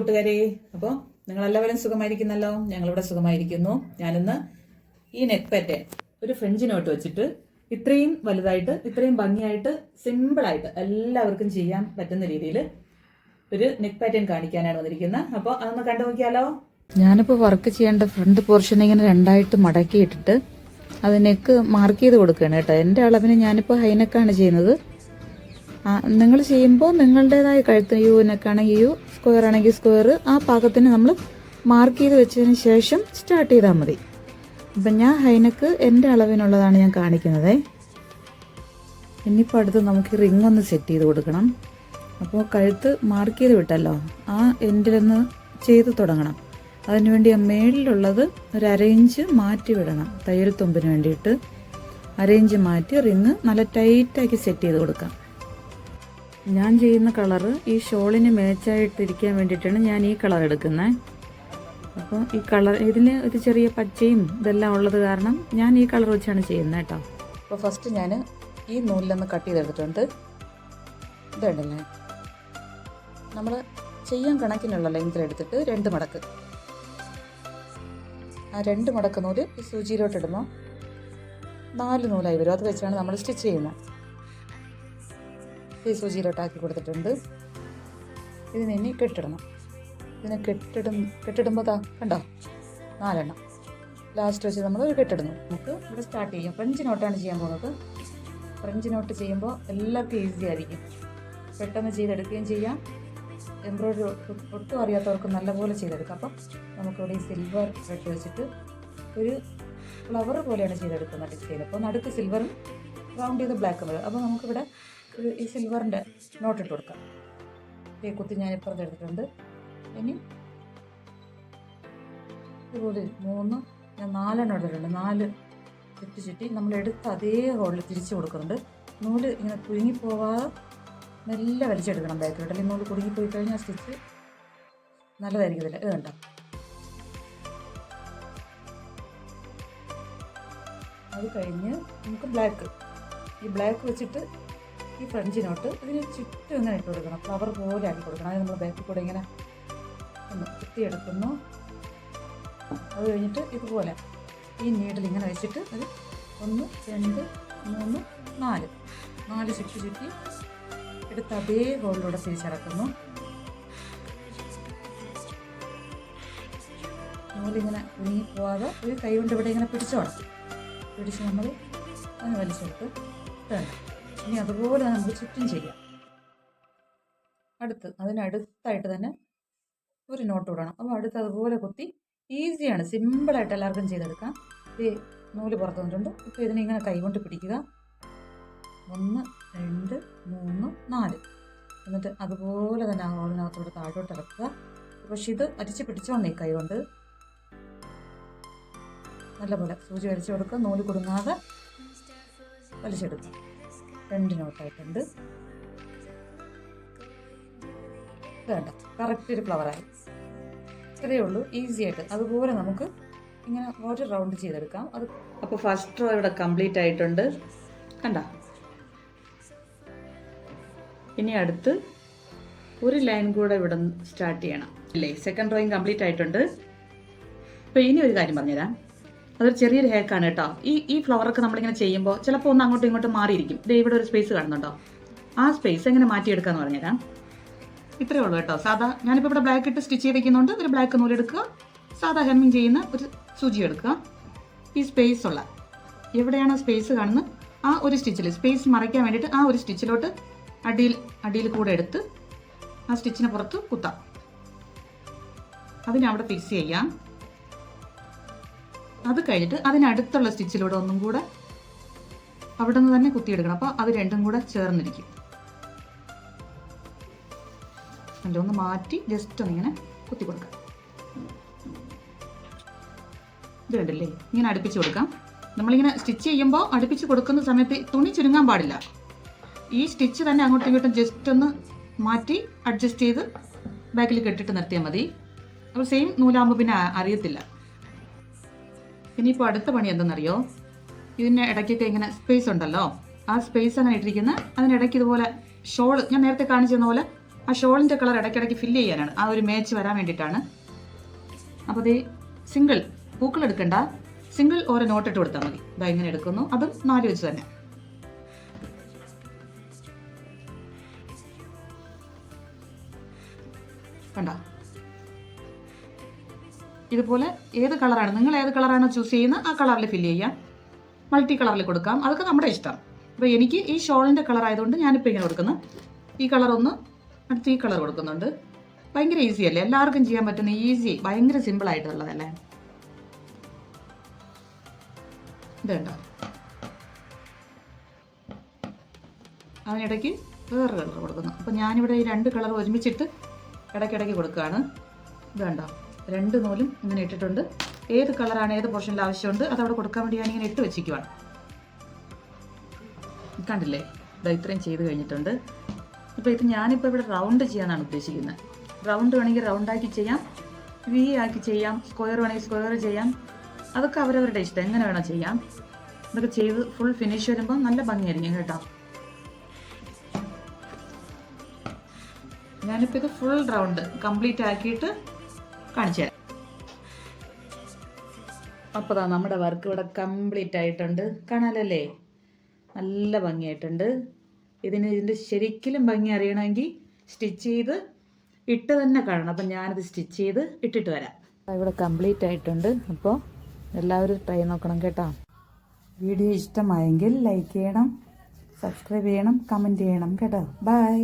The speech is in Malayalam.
കൂട്ടുകാരെ അപ്പോൾ നിങ്ങളെല്ലാവരും സുഖമായിരിക്കുന്നല്ലോ? ഞങ്ങളിവിടെ സുഖമായിരിക്കുന്നു. ഞാനിന്ന് ഈ നെക്ക് പാറ്റേൺ ഒരു ഫ്രഞ്ച് നോട്ട് വെച്ചിട്ട് ഇത്രയും വലുതായിട്ട് ഇത്രയും ഭംഗിയായിട്ട് സിമ്പിളായിട്ട് എല്ലാവർക്കും ചെയ്യാൻ പറ്റുന്ന രീതിയിൽ ഒരു നെക്ക് പാറ്റേൺ കാണിക്കാനാണ് വന്നിരിക്കുന്നത്. അപ്പോൾ അതൊന്ന് കണ്ടു നോക്കിയാലോ? ഞാനിപ്പോൾ വർക്ക് ചെയ്യേണ്ട ഫ്രണ്ട് പോർഷൻ ഇങ്ങനെ രണ്ടായിട്ട് മടക്കിയിട്ടിട്ട് അത് നെക്ക് മാർക്ക് ചെയ്ത് കൊടുക്കുകയാണ് കേട്ടോ. എന്റെ അളവിന് ഞാനിപ്പോൾ ഹൈനെക്കാണ് ചെയ്യുന്നത്. നിങ്ങൾ ചെയ്യുമ്പോൾ നിങ്ങളുടേതായ കഴുത്ത് യു നെക്കാണെങ്കിൽ യു സ്ക്വയർ ആണെങ്കിൽ സ്ക്വയർ ആ പാകത്തിന് നമ്മൾ മാർക്ക് ചെയ്ത് വെച്ചതിന് ശേഷം സ്റ്റാർട്ട് ചെയ്താൽ മതി. അപ്പം ഞാൻ ഹൈനക്ക് എന്റെ അളവിനുള്ളതാണ് ഞാൻ കാണിക്കുന്നത്. ഇനിയിപ്പോൾ അടുത്ത് നമുക്ക് റിംഗ് ഒന്ന് സെറ്റ് ചെയ്ത് കൊടുക്കണം. അപ്പോൾ കഴുത്ത് മാർക്ക് ചെയ്ത് വിട്ടല്ലോ. ആ എൻഡിലൊന്ന് ചെയ്ത് തുടങ്ങണം. അതിനുവേണ്ടി ആ മേളിലുള്ളത് ഒരു അരയിഞ്ച് മാറ്റി വിടണം. തയ്യൽ തുമ്പിന് വേണ്ടിയിട്ട് അരയിഞ്ച് മാറ്റി റിങ് നല്ല ടൈറ്റാക്കി സെറ്റ് ചെയ്ത് കൊടുക്കാം. ഞാൻ ചെയ്യുന്ന കളറ് ഈ ഷോളിന് മേച്ചായിട്ടിരിക്കാൻ വേണ്ടിയിട്ടാണ് ഞാൻ ഈ കളർ എടുക്കുന്നത് അപ്പോൾ ഈ കളർ ഇതിന് ഒരു ചെറിയ പച്ചയും ഇതെല്ലാം ഉള്ളത് കാരണം ഞാൻ ഈ കളർ വെച്ചാണ് ചെയ്യുന്നത് കേട്ടോ. അപ്പോൾ ഫസ്റ്റ് ഞാൻ ഈ നൂലിലൊന്ന് കട്ട് ചെയ്തെടുത്തിട്ടുണ്ട്. ഇതുണ്ടല്ലേ? നമ്മൾ ചെയ്യാൻ കണക്കിനുള്ള ലെങ്തിലെടുത്തിട്ട് രണ്ട് മടക്ക്. ആ രണ്ട് മടക്ക് നൂൽ ഈ സൂചിയിലോട്ട് ഇടുമ്പോൾ നാല് നൂലായി വരും. അത് വെച്ചാണ് നമ്മൾ സ്റ്റിച്ച് ചെയ്യുന്നത്. ഈ സൂചിയിലോട്ടാക്കി കൊടുത്തിട്ടുണ്ട്. ഇതിന് ഇനി കെട്ടിടണം. ഇതിനെ കെട്ടിടും കെട്ടിടുമ്പോൾ താ കണ്ടോ? നാലെണ്ണം. ലാസ്റ്റ് വെച്ച് നമ്മൾ ഒരു കെട്ടിടുന്നു. നമുക്ക് ഇവിടെ സ്റ്റാർട്ട് ചെയ്യാം. ഫ്രഞ്ച് നോട്ടാണ് ചെയ്യാൻ പോകുന്നത്. ഫ്രഞ്ച് നോട്ട് ചെയ്യുമ്പോൾ എല്ലാവർക്കും ഈസി ആയിരിക്കും. പെട്ടെന്ന് ചെയ്തെടുക്കുകയും ചെയ്യാം. എംബ്രോയിഡറി ഒട്ടും അറിയാത്തവർക്ക് നല്ലപോലെ ചെയ്തെടുക്കാം. അപ്പം നമുക്കിവിടെ ഈ സിൽവർ ത്രെഡ് വെച്ചിട്ട് ഒരു ഫ്ലവർ പോലെയാണ് ചെയ്തെടുക്കുന്നത് ഡിസൈൻ. അപ്പോൾ നടുക്ക് സിൽവറും റൗണ്ട് ചെയ്ത് ബ്ലാക്കും വരും. അപ്പോൾ നമുക്കിവിടെ ഈ സിൽവറിന്റെ നോട്ട് ഇട്ട് കൊടുക്കാം. ഈ കുത്തി ഞാൻ ഇപ്പുറത്ത് എടുത്തിട്ടുണ്ട്. ഇനി ഇതുപോലെ മൂന്ന് ഞാൻ നാലെണ്ണം എടുത്തിട്ടുണ്ട്. നാല് ചുറ്റി ചുറ്റി നമ്മൾ എടുത്ത് അതേ ഹോളിൽ തിരിച്ചു കൊടുക്കുന്നുണ്ട്. നൂൽ ഇങ്ങനെ കുരുങ്ങിപ്പോവാതെ നല്ല വലിച്ചെടുക്കണം ബാക്കിലോട്ട് അല്ലെങ്കിൽ നൂൽ കുടുങ്ങിപ്പോയി കഴിഞ്ഞാൽ സ്റ്റിച്ച് നല്ലതായിരിക്കത്തില്ല. ഇത് കണ്ടോ? അത് കഴിഞ്ഞ് നമുക്ക് ബ്ലാക്ക് ഈ ബ്ലാക്ക് വെച്ചിട്ട് ഈ ഫ്രഞ്ച് നോട്ട് ഇതിന് ചുറ്റും ഇങ്ങനെ ഇട്ട് കൊടുക്കണം. ഫ്ലവർ പോലെ ആക്കി കൊടുക്കണം. അത് നമ്മൾ ബാക്കിൽ കൂടെ ഇങ്ങനെ ഒന്ന് കുത്തിയെടുക്കുന്നു. അത് കഴിഞ്ഞിട്ട് ഇതുപോലെ ഈ നീഡിൽ ഇങ്ങനെ വെച്ചിട്ട് അത് ഒന്ന് രണ്ട് മൂന്ന് നാല്. നാല് ചുറ്റി ചുറ്റി എടുത്ത് അതേ ഹോളിലൂടെ തിരിച്ചടക്കുന്നു. നൂലിങ്ങനെ പോവാതെ ഒരു കൈ കൊണ്ട് ഇവിടെ ഇങ്ങനെ പിടിച്ചോണം പിടിച്ച് നമ്മൾ അത് വലിച്ചെടുത്ത് വേണ്ട ഇനി അതുപോലെ നമുക്ക് ചുറ്റും ചെയ്യാം. അടുത്ത് അതിനടുത്തായിട്ട് തന്നെ ഒരു നോട്ട് വിടണം അപ്പോൾ അടുത്ത് അതുപോലെ കുത്തി ഈസിയാണ് സിമ്പിളായിട്ട് എല്ലാവർക്കും ചെയ്തെടുക്കാം. ഈ നൂൽ പുറത്ത് വന്നിട്ടുണ്ട്. ഇപ്പോൾ ഇതിനിങ്ങനെ കൈകൊണ്ട് പിടിക്കുക. ഒന്ന് രണ്ട് മൂന്ന് നാല്. എന്നിട്ട് അതുപോലെ തന്നെ ആ ഹോളിനകത്തോട് താഴോട്ട് ഇറക്കുക. പക്ഷെ ഇത് അരിച്ച് പിടിച്ചോണ്ടേ കൈ കൊണ്ട്. നല്ലപോലെ സൂചി വലിച്ചു കൊടുക്കുക. നൂൽ കുടുങ്ങാതെ വലിച്ചെടുക്കുക. രണ്ട് നോട്ടായിട്ടുണ്ട്. വേണ്ട കറക്റ്റ് ഒരു ഫ്ലവറായി ഇത്രയേ ഉള്ളൂ ഈസി ആയിട്ട്. അതുപോലെ നമുക്ക് ഇങ്ങനെ ഒരു റൗണ്ട് ചെയ്തെടുക്കാം. അത് അപ്പോൾ ഫസ്റ്റ് റോ ഇവിടെ കംപ്ലീറ്റ് ആയിട്ടുണ്ട്. കണ്ട? ഇനി അടുത്ത് ഒരു ലൈൻ കൂടെ ഇവിടെ സ്റ്റാർട്ട് ചെയ്യണം. അല്ലേ സെക്കൻഡ് ഡ്രോയിങ് കംപ്ലീറ്റ് ആയിട്ടുണ്ട്. അപ്പോൾ ഇനി ഒരു കാര്യം പറഞ്ഞുതരാം. അതൊരു ചെറിയൊരു ഹേക്കാണ് കേട്ടോ. ഈ ഈ ഫ്ലവറൊക്കെ നമ്മളിങ്ങനെ ചെയ്യുമ്പോൾ ചിലപ്പോൾ ഒന്ന് അങ്ങോട്ടും ഇങ്ങോട്ടും മാറിയിരിക്കും. ദേ ഇവിടെ ഒരു സ്പേസ് കാണുന്നുണ്ടോ? ആ സ്പേസ് എങ്ങനെ മാറ്റിയെടുക്കാന്ന് പറഞ്ഞുതരാം. ഇത്രയേ ഉള്ളൂ കേട്ടോ. സാധാ ഞാനിപ്പോൾ ഇവിടെ ബ്ലാക്ക് ഇട്ട് സ്റ്റിച്ച് ചെയ്ത് വെക്കുന്നുണ്ട് ഒരു ബ്ലാക്ക് നൂലെടുക്കുക സാധാ ഹെമ്മിങ് ചെയ്യുന്ന ഒരു സൂചി എടുക്കുക. ഈ സ്പേസ് ഉള്ള എവിടെയാണ് സ്പേസ് കാണുന്നത്? ആ ഒരു സ്റ്റിച്ചിൽ സ്പേസ് മറയ്ക്കാൻ വേണ്ടിയിട്ട് ആ ഒരു സ്റ്റിച്ചിലോട്ട് അടിയിൽ അടിയിൽ കൂടെ എടുത്ത് ആ സ്റ്റിച്ചിന് പുറത്ത് കുത്താം. അതിനെ അവിടെ ഫിക്സ് ചെയ്യാം. അത് കഴിഞ്ഞിട്ട് അതിനടുത്തുള്ള സ്റ്റിച്ചിലൂടെ ഒന്നും കൂടെ അവിടെ നിന്ന് തന്നെ കുത്തിയെടുക്കണം. അപ്പോൾ അത് രണ്ടും കൂടെ ചേർന്നിരിക്കും. അല്ല ഒന്ന് മാറ്റി ജസ്റ്റ് ഒന്നിങ്ങനെ കുത്തി കൊടുക്കാം. ഇത് കണ്ടില്ലേ? ഇങ്ങനെ അടുപ്പിച്ച് കൊടുക്കാം. നമ്മളിങ്ങനെ സ്റ്റിച്ച് ചെയ്യുമ്പോൾ അടുപ്പിച്ച് കൊടുക്കുന്ന സമയത്ത് തുണി ചുരുങ്ങാൻ പാടില്ല. ഈ സ്റ്റിച്ച് തന്നെ അങ്ങോട്ടും ഇങ്ങോട്ടും ജസ്റ്റ് ഒന്ന് മാറ്റി അഡ്ജസ്റ്റ് ചെയ്ത് ബാക്കിൽ കെട്ടിട്ട് നിർത്തിയാൽ മതി. അപ്പോൾ സെയിം നൂലാകുമ്പോൾ പിന്നെ അറിയത്തില്ല. ഇനിയിപ്പോൾ അടുത്ത പണി എന്തെന്നറിയോ? ഇതിന്റെ ഇടയ്ക്കൊക്കെ ഇങ്ങനെ സ്പേസ് ഉണ്ടല്ലോ. ആ സ്പേസ് അങ്ങനെ ഇട്ടിരിക്കുന്ന അതിനിടയ്ക്ക് ഇതുപോലെ ഷോൾ ഞാൻ നേരത്തെ കാണിച്ചു പോലെ ആ ഷോളിന്റെ കളർ ഇടയ്ക്കിടയ്ക്ക് ഫില്ല് ചെയ്യാനാണ്. ആ ഒരു മേച്ച് വരാൻ വേണ്ടിയിട്ടാണ്. അപ്പോൾ ഇത് സിംഗിൾ പൂക്കൾ എടുക്കണ്ട. സിംഗിൾ ഓരോ നോട്ട് ഇട്ട് കൊടുത്താൽ മതി. ഇതാ ഇങ്ങനെ എടുക്കുന്നു. അതും നാല് വെച്ച് തന്നെ. കണ്ട? ഇതുപോലെ ഏത് കളറാണ് നിങ്ങൾ ഏത് കളറാണ് ചൂസ് ചെയ്യുന്നത് ആ കളറിൽ ഫില്ല് ചെയ്യാം. മൾട്ടി കളറിൽ കൊടുക്കാം. അതൊക്കെ നമ്മുടെ ഇഷ്ടം. അപ്പോൾ എനിക്ക് ഈ ഷോളിന്റെ കളർ ആയതുകൊണ്ട് ഞാനിപ്പോൾ ഇങ്ങനെ കൊടുക്കുന്നു. ഈ കളർ ഒന്ന് അടുത്ത് ഈ കളർ കൊടുക്കുന്നുണ്ട്. ഭയങ്കര ഈസി അല്ലേ? എല്ലാവർക്കും ചെയ്യാൻ പറ്റുന്ന ഈസി ഭയങ്കര സിമ്പിൾ ആയിട്ടുള്ളതല്ലേ? കണ്ടോ? അതിനിടയ്ക്ക് വേറെ കളർ കൊടുക്കുന്നു. അപ്പോൾ ഞാനിവിടെ ഈ രണ്ട് കളർ ഒരുമിച്ചിട്ട് ഇടയ്ക്കിടയ്ക്ക് കൊടുക്കുകയാണ്. ഇത് കണ്ടോ? രണ്ട് നൂലും ഇങ്ങനെ ഇട്ടിട്ടുണ്ട്. ഏത് കളറാണ് ഏത് പോർഷനിൽ ആവശ്യമുണ്ട് അവിടെ കൊടുക്കാൻ വേണ്ടി ഇങ്ങനെ ഇട്ട് വെച്ചിരിക്കുവാണ്. കണ്ടില്ലേ? ഇതാ ഇത്രയും ചെയ്ത് കഴിഞ്ഞിട്ടുണ്ട്. ഇപ്പോൾ ഇത് ഞാനിപ്പോൾ ഇവിടെ റൗണ്ട് ചെയ്യാനാണ് ഉദ്ദേശിക്കുന്നത്. റൗണ്ട് വേണമെങ്കിൽ റൗണ്ടാക്കി ചെയ്യാം വി ആക്കി ചെയ്യാം സ്ക്വയർ വേണമെങ്കിൽ സ്ക്വയർ ചെയ്യാം. അതൊക്കെ അവരവരുടെ ഇഷ്ടം എങ്ങനെ വേണം ചെയ്യാം. ഇതൊക്കെ ചെയ്ത് ഫുൾ ഫിനിഷ് വരുമ്പോൾ നല്ല ഭംഗിയായിരിക്കും കേട്ടോ. ഞാനിപ്പോൾ ഇത് ഫുൾ റൗണ്ട് കംപ്ലീറ്റ് ആക്കിയിട്ട് കാണിച്ചു തരാം. അപ്പോൾ ദാ നമ്മുടെ വർക്ക് ഇവിടെ കംപ്ലീറ്റ് ആയിട്ടുണ്ട്. കാണാലല്ലേ? നല്ല ഭംഗിയായിട്ടുണ്ട്. ഇതിന് ഇതിന്റെ ശരിക്കും ഭംഗി അറിയണമെങ്കിൽ സ്റ്റിച്ച് ചെയ്ത് ഇട്ട് തന്നെ കാണണം. അപ്പം ഞാനത് സ്റ്റിച്ച് ചെയ്ത് ഇട്ടിട്ട് വരാം. ഇവിടെ കംപ്ലീറ്റ് ആയിട്ടുണ്ട്. അപ്പോൾ എല്ലാവരും ട്രൈ നോക്കണം കേട്ടോ. വീഡിയോ ഇഷ്ടമായെങ്കിൽ ലൈക്ക് ചെയ്യണം സബ്സ്ക്രൈബ് ചെയ്യണം കമന്റ് ചെയ്യണം കേട്ടോ. ബൈ